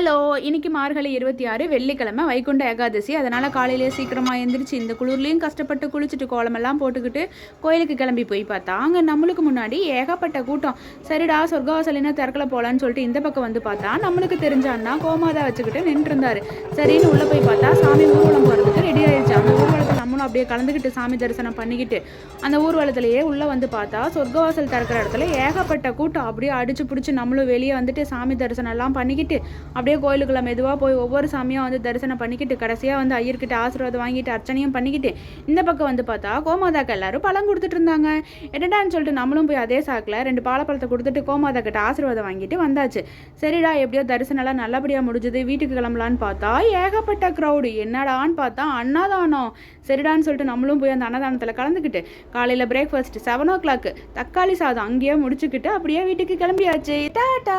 Hello இன்னைக்கு மார்கழி இருபத்தி ஆறு வெள்ளிக்கிழமை வைகுண்ட ஏகாதசி. அதனால் காலையிலேயே சீக்கிரமாக எழுந்திரிச்சு இந்த குளிர்லேயும் கஷ்டப்பட்டு குளிச்சுட்டு கோலமெல்லாம் போட்டுக்கிட்டு கோயிலுக்கு கிளம்பி போய் பார்த்தா அங்கே நம்மளுக்கு முன்னாடி ஏகப்பட்ட கூட்டம். சரிடா சொர்க்கவாசலினா திறக்கல போகலான்னு சொல்லிட்டு இந்த பக்கம் வந்து பார்த்தா நம்மளுக்கு தெரிஞ்ச அண்ணா கோமாதா வச்சுக்கிட்டு நின்றுருந்தாரு. சரின்னு உள்ளே போய் பார்த்தா சாமி ஊர்வலம் எல்லாரும் அப்படியே கலந்துக்கிட்டு சாமி தரிசனம் பண்ணிக்கிட்டு அந்த ஊர்வலத்திலேயே உள்ளே வந்து பார்த்தா சொர்க்கவாசல் திறக்கிற இடத்துல ஏகப்பட்ட கூட்டம். அப்படியே அடிச்சு பிடிச்சி நம்மளும் வெளியே வந்துட்டு சாமி தரிசனம் எல்லாம் பண்ணிக்கிட்டு அப்படியே கோயிலுக்குள்ள மெதுவாக போய் ஒவ்வொரு சாமியாக வந்து தரிசனம் பண்ணிக்கிட்டு கடைசியாக வந்து ஐயர்கிட்ட ஆசீர்வாதம் வாங்கிட்டு அர்ச்சனையும் பண்ணிக்கிட்டு இந்த பக்கம் வந்து பார்த்தா கோமாதாக்கு எல்லாரும் பழம் கொடுத்துட்டு இருந்தாங்க. என்னடான்னு சொல்லிட்டு நம்மளும் போய் அதே சாக்கில் ரெண்டு பாலப்பழத்தை கொடுத்துட்டு கோமாதா கிட்ட ஆசீர்வாதம் வாங்கிட்டு வந்தாச்சு. சரிடா எப்படியோ தரிசனம்லாம் நல்லபடியாக முடிஞ்சது. வீட்டுக்கு கிளம்பலான்னு பார்த்தா ஏகப்பட்ட க்ரௌடு என்னடான்னு பார்த்தா அன்னதானம். சரிடான்னு சொல்லிட்டு நம்மளும் போய் அந்த அன்னதானத்தில் கலந்துக்கிட்டு காலையில் பிரேக்ஃபாஸ்ட் செவன் ஓ கிளாக்கு தக்காளி சாதம் அங்கேயே முடிச்சுக்கிட்டு அப்படியே வீட்டுக்கு கிளம்பியாச்சு. டாட்டா